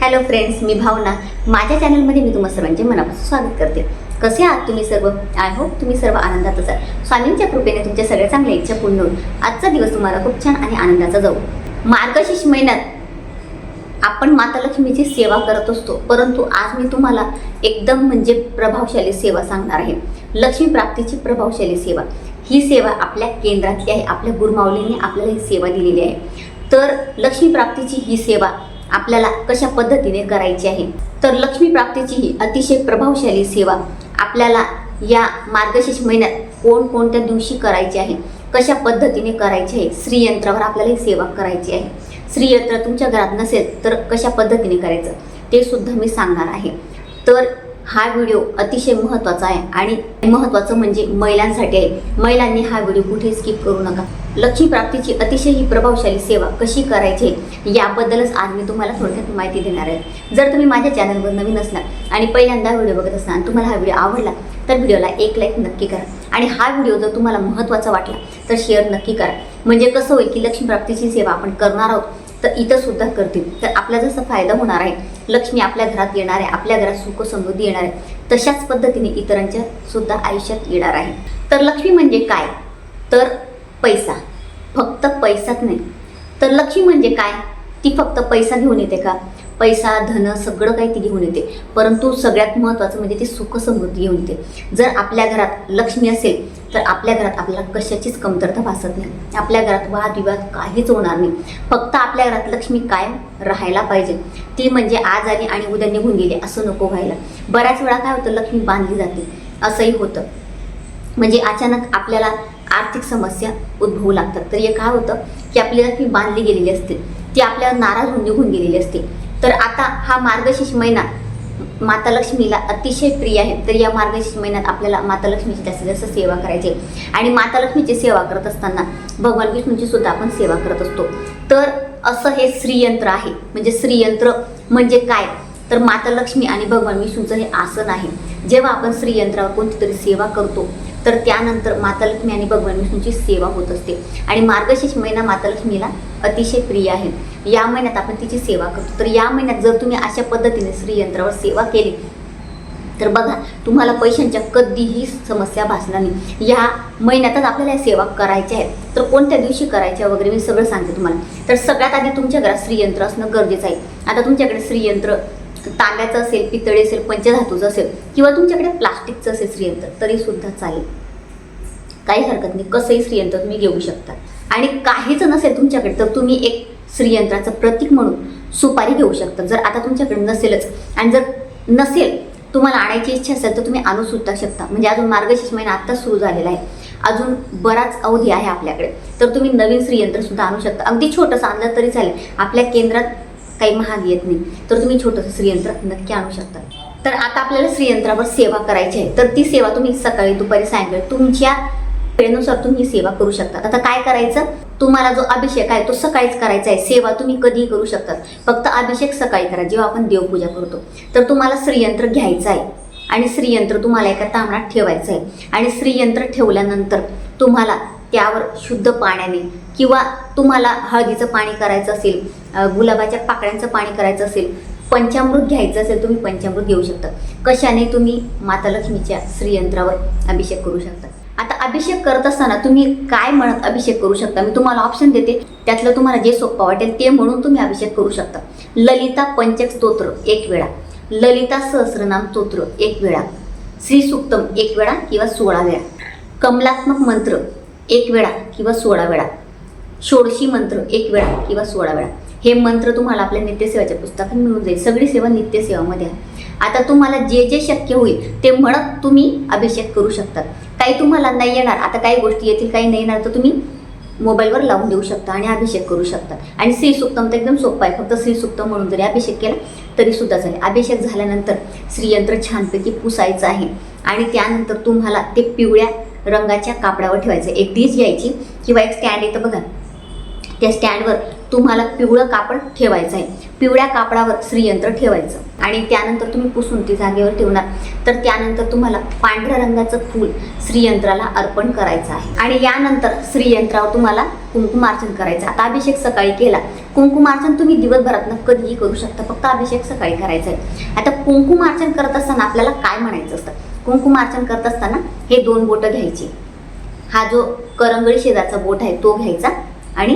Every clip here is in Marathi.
हॅलो फ्रेंड्स मी भावना. माझ्या चॅनलमध्ये मी तुम्हा सर्वांचे मनापासून स्वागत करते. कसे आहात तुम्ही सर्व? आय होप तुम्ही सर्व आनंदात असाल स्वामींच्या कृपेने तुमच्या सगळ्या चांगल्या इच्छा पूर्ण होऊन आजचा दिवस तुम्हाला खूप छान आणि आनंदाचा जाऊ. मार्गशीर्ष महिन्यात आपण माता लक्ष्मीची सेवा करत असतो. परंतु आज मी तुम्हाला एकदम म्हणजे प्रभावशाली सेवा सांगणार आहे. लक्ष्मी प्राप्तीची प्रभावशाली सेवा. ही सेवा आपल्या केंद्रातली आहे. आपल्या गुरुमाऊलीने आपल्याला ही सेवा दिलेली आहे. तर लक्ष्मी प्राप्तीची ही सेवा आपल्याला कशा पद्धतीने करायची आहे? तर लक्ष्मी प्राप्तीची ही अतिशय प्रभावशाली सेवा. आपल्याला या मार्गशीर्ष महिन्यात कोणकोणत्या दिवशी करायची आहे? कशा पद्धतीने करायची आहे? श्रीयंत्रावर आपल्याला ही सेवा करायची आहे. श्रीयंत्र तुमच्या घरात नसेल तर कशा पद्धतीने करायचं? ते सुद्धा मी सांगणार आहे. तर हा व्हिडिओ अतिशय महत्त्वाचा आहे आणि महत्त्वाचं म्हणजे महिलांसाठी आहे. महिलांनी हा व्हिडिओ कुठे स्किप करू नका. लक्ष्मी प्राप्तीची अतिशय ही प्रभावशाली सेवा कशी करायची याबद्दलच आज मी तुम्हाला थोडक्यात माहिती देणार आहे. जर तुम्ही माझ्या चॅनलवर नवीन असणार आणि पहिल्यांदा व्हिडिओ बघत असणार तुम्हाला हा व्हिडिओ आवडला तर व्हिडिओला एक लाईक नक्की करा. आणि हा व्हिडिओ जर तुम्हाला महत्त्वाचा वाटला तर शेअर नक्की करा. म्हणजे कसं होईल की लक्ष्मी प्राप्तीची सेवा आपण करणार आहोत. तर इथं सुद्धा करतील. तर आपला जसा फायदा होणार आहे लक्ष्मी आपल्या घरात येणार आहे आपल्या घरात सुख समृद्धी येणार आहे तशाच पद्धतीने इतरांच्या सुद्धा आयुष्यात येणार आहे. तर लक्ष्मी म्हणजे काय? तर पैसा. फक्त पैसाच नाही. तर लक्ष्मी म्हणजे काय? ती फक्त पैसा घेऊन येते का? पैसा धन सगळं काही ती घेऊन येते. परंतु सगळ्यात महत्त्वाचं म्हणजे ती सुख समृद्धी घेऊन येते. जर आपल्या घरात लक्ष्मी असेल तर आपल्या घरात आपल्याला कशाचीच कमतरता भासत नाही. आपल्या घरात वादविवाद काहीच होणार नाही. फक्त आपल्या घरात लक्ष्मी कायम राहायला पाहिजे. ती म्हणजे आज आली आणि उद्या निघून गेली असं नको व्हायला. बऱ्याच वेळा काय होतं लक्ष्मी बांधली जाते. असंही होतं. म्हणजे अचानक आपल्याला आर्थिक समस्या उद्भवू लागतात. तर हे काय होतं की आपली लक्ष्मी बांधली गेलेली असते. ती आपल्याला नाराज होऊन निघून गेलेली असते. तर आता हा मार्गशीर्ष महिना माता लक्ष्मीला अतिशय प्रिय आहे. तर या मार्गशीर्ष महिन्यात आपल्याला माता लक्ष्मीची जास्तीत जास्त सेवा करायची आहे. आणि माता लक्ष्मीची सेवा करत असताना भगवान विष्णूची सुद्धा आपण सेवा करत असतो. तर असं हे श्रीयंत्र आहे. म्हणजे श्रीयंत्र म्हणजे काय? तर माता लक्ष्मी आणि भगवान विष्णूचं हे आसन आहे. जेव्हा आपण श्रीयंत्रावर कोणती तरी सेवा करतो तर त्यानंतर माता लक्ष्मी आणि भगवान विष्णूची सेवा होत असते. आणि मार्गशीर्ष महिना माता लक्ष्मीला अतिशय प्रिय आहे. या महिन्यात आपण तिची सेवा करतो. तर या महिन्यात जर तुम्ही अशा पद्धतीने श्रीयंत्रावर सेवा केली तर बघा तुम्हाला पैशांच्या कधीही समस्या भासणार नाही. या महिन्यातच आपल्याला या सेवा करायच्या आहेत. तर कोणत्या दिवशी करायच्या वगैरे मी सगळं सांगते तुम्हाला. तर सगळ्यात आधी तुमच्या घरात श्रीयंत्र असणं गरजेचं आहे. आता तुमच्याकडे श्रीयंत्र तांब्याचं असेल पितळी असेल पंचधातूचं असेल किंवा तुमच्याकडे प्लास्टिकचं असेल श्रीयंत्र तरी सुद्धा चालेल. काही हरकत नाही कसंही श्रीयंत्र तुम्ही घेऊ शकता. आणि काहीच नसेल तुमच्याकडे तर तुम्ही एक श्रीयंत्राचं प्रतीक म्हणून सुपारी घेऊ शकता. जर आता तुमच्याकडे नसेलच आणि जर नसेल तुम्हाला आणायची इच्छा असेल तर तुम्ही आणू सुद्धा शकता. म्हणजे अजून मार्गशीर्ष महिना आत्ता सुरू झालेला आहे. अजून बराच अवधी आहे आपल्याकडे. तर तुम्ही नवीन श्रीयंत्र सुद्धा आणू शकता. अगदी छोटंसं आणलं तरी चालेल. आपल्या केंद्रात काही महाग येत नाही. तर तुम्ही छोटंसं श्रीयंत्र नक्की आणू शकता. तर आता आपल्याला श्रीयंत्रावर सेवा करायची आहे. तर ती सेवा तुम्ही सकाळी दुपारी सायंकाळी तुमच्या वेळेनुसार तुम्ही सेवा करू शकता. आता काय करायचं? तुम्हाला जो अभिषेक आहे तो सकाळीच करायचा आहे. सेवा तुम्ही कधीही करू शकता फक्त अभिषेक सकाळी करा जेव्हा आपण देवपूजा करतो. तर तुम्हाला श्रीयंत्र घ्यायचं आहे. आणि श्रीयंत्र तुम्हाला एका तांबणात ठेवायचं आहे. आणि श्रीयंत्र ठेवल्यानंतर तुम्हाला त्यावर शुद्ध पाण्याने किंवा तुम्हाला हळदीचं पाणी करायचं असेल गुलाबाच्या पाकळ्यांचं पाणी करायचं असेल पंचामृत घ्यायचं असेल तुम्ही पंचामृत घेऊ शकता. कशाने तुम्ही माता लक्ष्मीच्या श्रीयंत्रावर अभिषेक करू शकता. आता अभिषेक करत असताना तुम्ही काय म्हणत अभिषेक करू शकता? मी तुम्हाला ऑप्शन देते. त्यातलं तुम्हाला जे सोपं वाटेल ते म्हणून तुम्ही अभिषेक करू शकता. ललिता पंचक स्तोत्र एक वेळा. ललिता सहस्रनाम स्तोत्र एक वेळा. श्री सुक्तम एक वेळा किंवा सोळा वेळा. कमलात्मक मंत्र एक वेळा किंवा सोळा वेळा. षोडशी मंत्र एक वेळा किंवा सोळा वेळा. हे मंत्र तुम्हाला आपल्या नित्यसेवाच्या पुस्तकात मिळून जाईल. सगळी सेवा नित्यसेवामध्ये आहे. आता तुम्हाला जे जे शक्य होईल ते म्हणत तुम्ही अभिषेक करू शकतात काही तुम्हाला नाही येणार. आता काही गोष्टी येतील काही नाही येणार तर तुम्ही मोबाईलवर लावून देऊ शकता आणि अभिषेक करू शकता. आणि श्रीसुक्तम तर एकदम सोपं आहे. फक्त श्रीसुक्तम म्हणून जरी अभिषेक केला तरी सुद्धा चालेल. अभिषेक झाल्यानंतर श्रीयंत्र छानपैकी पुसायचं आहे. आणि त्यानंतर तुम्हाला ते पिवळ्या रंगाच्या कापडावर ठेवायचं. एक डीज घ्यायची किंवा एक स्टँड येतं बघा. त्या स्टँडवर तुम्हाला पिवळं कापड ठेवायचं आहे. पिवळ्या कापडावर श्रीयंत्र ठेवायचं. आणि त्यानंतर तुम्ही पुसून ती जागेवर ठेवणार. तर त्यानंतर तुम्हाला पांढऱ्या रंगाचं फूल श्रीयंत्राला अर्पण करायचं आहे. आणि यानंतर श्रीयंत्रावर तुम्हाला कुंकुमार्चन करायचं आता अभिषेक सकाळी केला. कुंकुमार्चन तुम्ही दिवसभरातनं कधीही करू शकता. फक्त अभिषेक सकाळी करायचा आहे. आता कुंकुमार्चन करत असताना आपल्याला काय म्हणायचं असतं? कुंकुमार्चन करत असताना हे दोन बोटं घ्यायची. हा जो करंगळी शेजारचा बोट आहे तो घ्यायचा आणि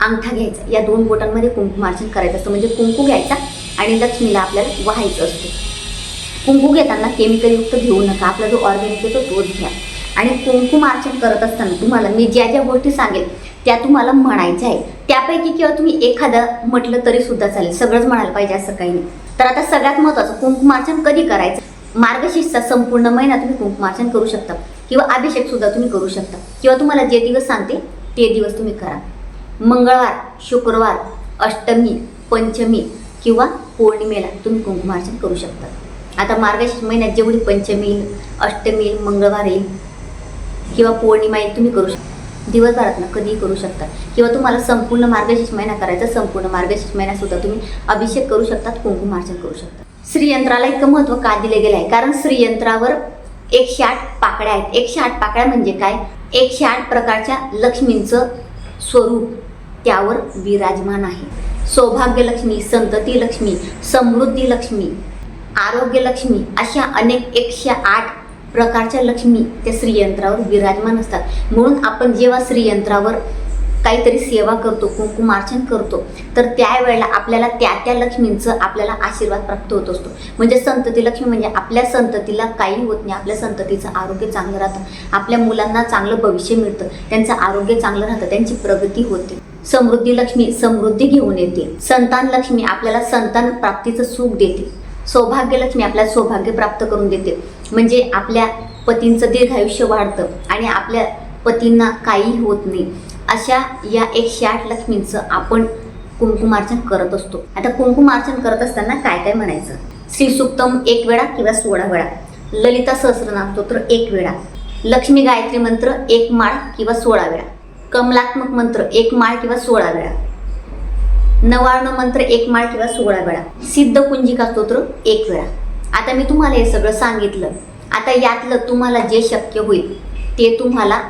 अंगठा घ्यायचा. या दोन बोटांमध्ये कुंकुमार्चन करायचं असतं. म्हणजे कुंकू घ्यायचा आणि लक्ष्मीला आपल्याला व्हायचं असतं. कुंकू घेताना केमिकलयुक्त घेऊ नका. आपला जो ऑर्गॅनिक आहे तो तोच घ्या. आणि कुंकुमार्चन करत असताना तुम्हाला मी ज्या ज्या गोष्टी सांगेल त्या तुम्हाला म्हणायच्या आहे त्यापैकी किंवा तुम्ही एखादं म्हटलं तरी सुद्धा चालेल. सगळंच म्हणायला पाहिजे असं काही नाही. तर आता सगळ्यात महत्त्वाचं कुंकुमार्चन कधी करायचं? मार्गशीर्षचा संपूर्ण महिना तुम्ही कुंकुमार्चन करू शकता. किंवा अभिषेक सुद्धा तुम्ही करू शकता. किंवा तुम्हाला जे दिवस सांगते ते दिवस तुम्ही करा. मंगळवार शुक्रवार अष्टमी पंचमी किंवा पौर्णिमेला तुम्ही कुंकुमार्चन करू शकता. आता मार्गशीर्ष महिन्यात जेवढी पंचमी येईल अष्टमी येईल मंगळवार येईल किंवा पौर्णिमा येईल तुम्ही करू शकता. दिवसभरातनं कधीही करू शकता. किंवा तुम्हाला संपूर्ण मार्गशीर्ष महिना करायचा संपूर्ण मार्गशीर्ष महिनासुद्धा तुम्ही अभिषेक करू शकतात कुंकुमार्चन करू शकता श्रीयंत्राला इतकं महत्त्व का दिले गेलं आहे कारण श्रीयंत्रावर एकशे आठ पाकड्या आहेत. एकशे आठ पाकड्या म्हणजे काय? एकशे आठ प्रकारच्या लक्ष्मींचं स्वरूप त्यावर विराजमान आहे. सौभाग्यलक्ष्मी संतती लक्ष्मी समृद्धी लक्ष्मी आरोग्य लक्ष्मी अशा अनेक एकशे आठ प्रकारच्या लक्ष्मी त्या श्रीयंत्रावर विराजमान असतात. म्हणून आपण जेव्हा श्रीयंत्रावर काहीतरी सेवा करतो कुंकुमार्चन करतो तर त्यावेळेला आपल्याला त्या त्या लक्ष्मींचं आपल्याला आशीर्वाद प्राप्त होत असतो. म्हणजे संतती लक्ष्मी म्हणजे आपल्या संततीला काही होत नाही आपल्या संततीचं आरोग्य चांगलं राहतं आपल्या मुलांना चांगलं भविष्य मिळतं त्यांचं आरोग्य चांगलं राहतं त्यांची प्रगती होते. समृद्धी लक्ष्मी समृद्धी घेऊन येते. संतान लक्ष्मी आपल्याला संतान प्राप्तीचं सुख देते. सौभाग्य लक्ष्मी आपल्याला सौभाग्य प्राप्त करून देते. म्हणजे आपल्या पतींचं दीर्घायुष्य वाढतं आणि आपल्या पतींना काही होत नाही. अशा या एकशे आठ लक्ष्मींचं आपण कुंकुमार्चन करत असतो. आता कुंकुमार्चन करत असताना काय काय म्हणायचं? श्री सुक्तम एक वेळा किंवा सोळा वेळा. ललिता सहस्रनाम स्तोत्र एक वेळा. लक्ष्मी गायत्री मंत्र एक माळ किंवा सोळा वेळा. कमलात्मक मंत्र एक माळ किंवा सोळा वेळा. नवार्ण मंत्र एक माळ किंवा सोळा वेळा. सिद्ध कुंजिका स्तोत्र एक वेळा. आता मी तुम्हाला हे सगळं सांगितलं. आता यातलं तुम्हाला जे शक्य होईल ते तुम्हाला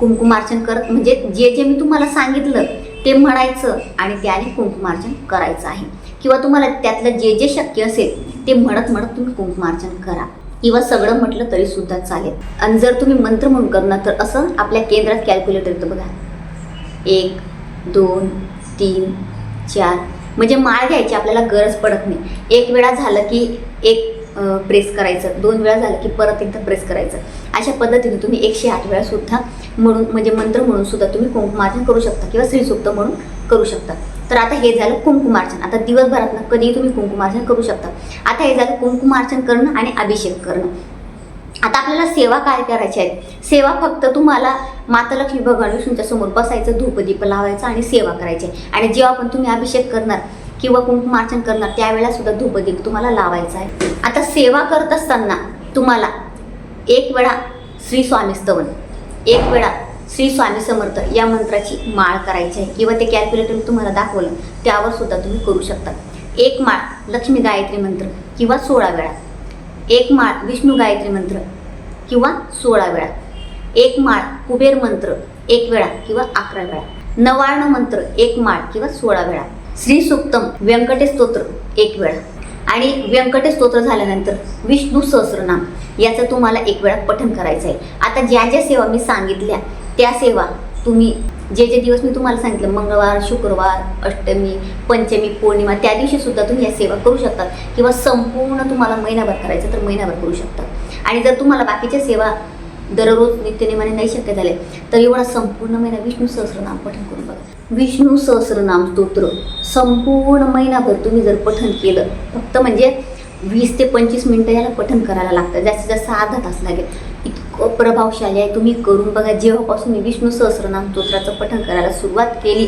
कुंकुमार्चन करत म्हणजे जे जे मी तुम्हाला सांगितलं ते म्हणायचं आणि त्याने कुंकुमार्चन करायचं आहे. किंवा तुम्हाला त्यातलं जे जे शक्य असेल ते म्हणत म्हणत तुम्ही कुंकुमार्चन करा. किंवा सगळं म्हटलं तरी सुद्धा चालेल. आणि जर तुम्ही मंत्र म्हणून करणार तर असं आपल्या केंद्रात कॅल्क्युलेटर येतं बघा. एक दोन तीन चार. म्हणजे माळ घ्यायची आपल्याला गरज पडत नाही. एक वेळा झालं की एक प्रेस करायचं. दोन वेळा झालं की परत एकदा प्रेस करायचं. अशा पद्धतीने तुम्ही एकशे आठ वेळा सुद्धा म्हणून म्हणजे मंत्र म्हणून सुद्धा तुम्ही कुंकुमार्चन करू शकता किंवा श्रीसुक्त म्हणून करू शकता. तर आता हे झालं कुंकुमार्चन. आता दिवसभरात कधीही तुम्ही कुंकुमार्चन करू शकता. आता हे झालं कुंकुमार्चन करणं आणि अभिषेक करणं. आता आपल्याला सेवा काय करायची आहे? सेवा फक्त तुम्हाला माता लक्ष्मी भगवान विष्णूच्या समोर बसायचं धूपदीप लावायचं आणि सेवा करायची आहे. आणि जेव्हा पण तुम्ही अभिषेक करणार किंवा कुंकुमार्चन करणार त्यावेळेला सुद्धा धूपदीप तुम्हाला लावायचा आहे. आता सेवा करत असताना तुम्हाला एक वेळा श्री स्वामी स्तवन एक वेळा श्री स्वामी समर्थ या मंत्राची माळ करायची आहे किंवा ते कॅल्क्युलेटर मी तुम्हाला दाखवलं त्यावर सुद्धा तुम्ही करू शकता. एक माळ लक्ष्मी गायत्री मंत्र किंवा सोळा वेळा. एक माळ विष्णू गायत्री मंत्र किंवा सोळा वेळा. एक माळ कुबेर मंत्र एक वेळा किंवा अकरा वेळा. नवार्ण मंत्र एक माळ किंवा सोळा वेळा. श्री सुक्तम व्यंकटेश स्तोत्र एक वेळा. आणि व्यंकटेश स्तोत्र झाल्यानंतर विष्णू सहस्रनाम याचं तुम्हाला एक वेळा पठन करायचं आहे आता ज्या ज्या सेवा मी सांगितल्या त्या सेवा तुम्ही जे जे दिवस मी तुम्हाला सांगितलं मंगळवार शुक्रवार अष्टमी पंचमी पौर्णिमा त्या दिवशी सुद्धा तुम्ही या सेवा करू शकता. किंवा संपूर्ण तुम्हाला महिनाभर करायचं तर महिनाभर करू शकता. आणि जर तुम्हाला बाकीच्या सेवा दररोज नित्यनेमाने नाही शक्य झाले तर एवढा संपूर्ण महिना विष्णू सहस्रनाम पठन करून बघा. विष्णू सहस्रनाम स्तोत्र. संपूर्ण महिनाभर तुम्ही जर पठन केलं फक्त म्हणजे वीस ते पंचवीस मिनटं याला पठन करायला लागतं. जास्तीत जास्त अर्धा तास लागेल. इतकं प्रभावशाली आहे. तुम्ही करून बघा जेव्हापासून मी विष्णू सहस्रनाम स्तोत्राचं पठन करायला सुरुवात केली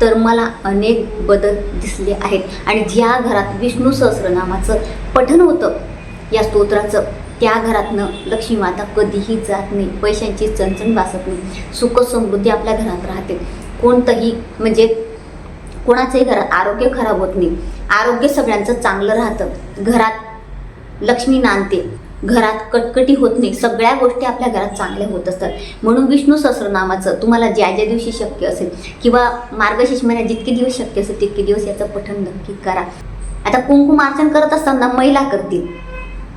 तर मला अनेक बदल दिसले आहेत. आणि ज्या घरात विष्णू सहस्रनामाचं पठन होतं या स्तोत्राचं त्या घरातनं लक्ष्मी माता कधीही जात नाही. पैशांची चणचण वासत नाही. सुख समृद्धी आपल्या घरात राहते. कोणतंही म्हणजे कोणाचंही घरात आरोग्य खराब होत नाही. आरोग्य सगळ्यांचं चांगलं राहतं. घरात लक्ष्मी नांदते. घरात कटकटी होत नाही. सगळ्या गोष्टी आपल्या घरात चांगल्या होत असतात. म्हणून विष्णू सहस्रनामाचं तुम्हाला ज्या ज्या दिवशी शक्य असेल किंवा मार्गशीर्ष महिन्यात जितके दिवस शक्य असेल तितके दिवस याचं पठण नक्की करा. आता कुंकुमार्चन करत असताना महिला करतील.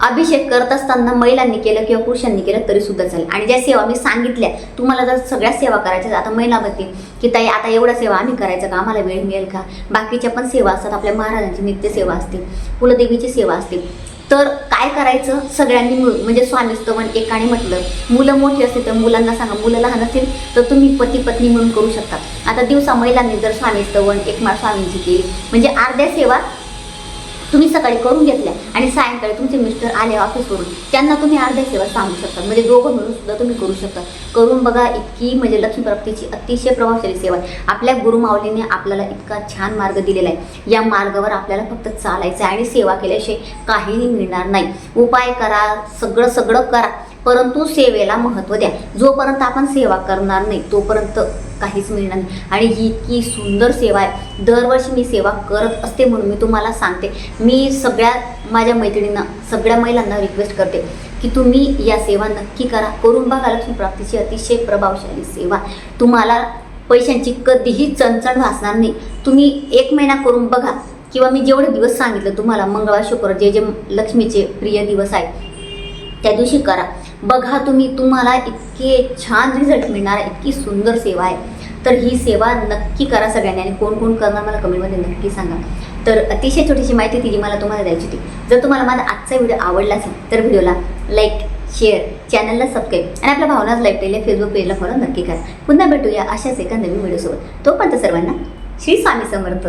अभिषेक करत असताना महिलांनी केलं किंवा पुरुषांनी केलं तरी सुद्धा चालेल. आणि ज्या सेवा मी सांगितल्या तुम्हाला जर सगळ्या सेवा करायच्या आता महिला म्हणतील की ताई आता एवढ्या सेवा आम्ही करायचं का? आम्हाला वेळ मिळेल का? बाकीच्या पण सेवा असतात आपल्या महाराजांची नित्य सेवा असते कुलदेवीची सेवा असते. तर काय करायचं? सगळ्यांनी मिळून म्हणजे स्वामी स्तवन एकाने म्हटलं मुलं मोठी असतील तर मुलांना सांगा मुलं लहान असतील तर तुम्ही पती पत्नी म्हणून करू शकता. आता दिवसा महिलांनी जर स्वामी स्तवन स्वामींची केली म्हणजे अर्ध्या सेवा तुम्ही सकाळी करून घेतल्या आणि सायंकाळी तुमचे मिस्टर आले ऑफिसवरून. त्यांना तुम्ही अर्ध्या सेवा सांगू शकता. म्हणजे दोघं मिळून सुद्धा तुम्ही करू शकता. करून बघा इतकी म्हणजे लक्ष्मीप्राप्तीची अतिशय प्रभावशाली सेवा आहे. आपल्या गुरुमाऊलीने आपल्याला इतका छान मार्ग दिलेला आहे. या मार्गावर आपल्याला फक्त चालायचं आहे आणि सेवा केल्याशिवाय काहीही मिळणार नाही. उपाय करा सगळं सगळं करा. परंतु सेवेला महत्त्व द्या. जोपर्यंत आपण सेवा करणार नाही तोपर्यंत काहीच मिळणार नाही. आणि ही इतकी सुंदर सेवा आहे. दरवर्षी मी सेवा करत असते म्हणून मी तुम्हाला सांगते. मी सगळ्या माझ्या मैत्रिणींना सगळ्या महिलांना रिक्वेस्ट करते की तुम्ही या सेवा नक्की करा. करून बघा लक्ष्मी प्राप्तीची अतिशय प्रभावशाली सेवा. तुम्हाला पैशांची कधीही चणचण भासणार नाही. तुम्ही एक महिना करून बघा. किंवा मी जेवढे दिवस सांगितलं तुम्हाला मंगळवार शुक्र जे जे लक्ष्मीचे प्रिय दिवस आहेत त्या दिवशी करा. बघा तुम्ही तुम्हाला इतके छान रिझल्ट मिळणार इतकी सुंदर सेवा आहे. तर ही सेवा नक्की करा सगळ्यांनी आणि कोण कोण करणार मला कमेंटमध्ये नक्की सांगा. तर अतिशय छोटीशी माहिती ती जी मला तुम्हाला द्यायची होती. जर तुम्हाला माझा आजचा व्हिडिओ आवडला असेल तर व्हिडिओला लाईक शेअर चॅनलला सबस्क्राईब आणि आपल्या भावनाच लाईक पेजला फेसबुक पेजला फॉलो नक्की करा. पुन्हा भेटूया अशाच एका नवीन व्हिडिओसोबत. तोपर्यंत सर्वांना श्री स्वामी समर्थ.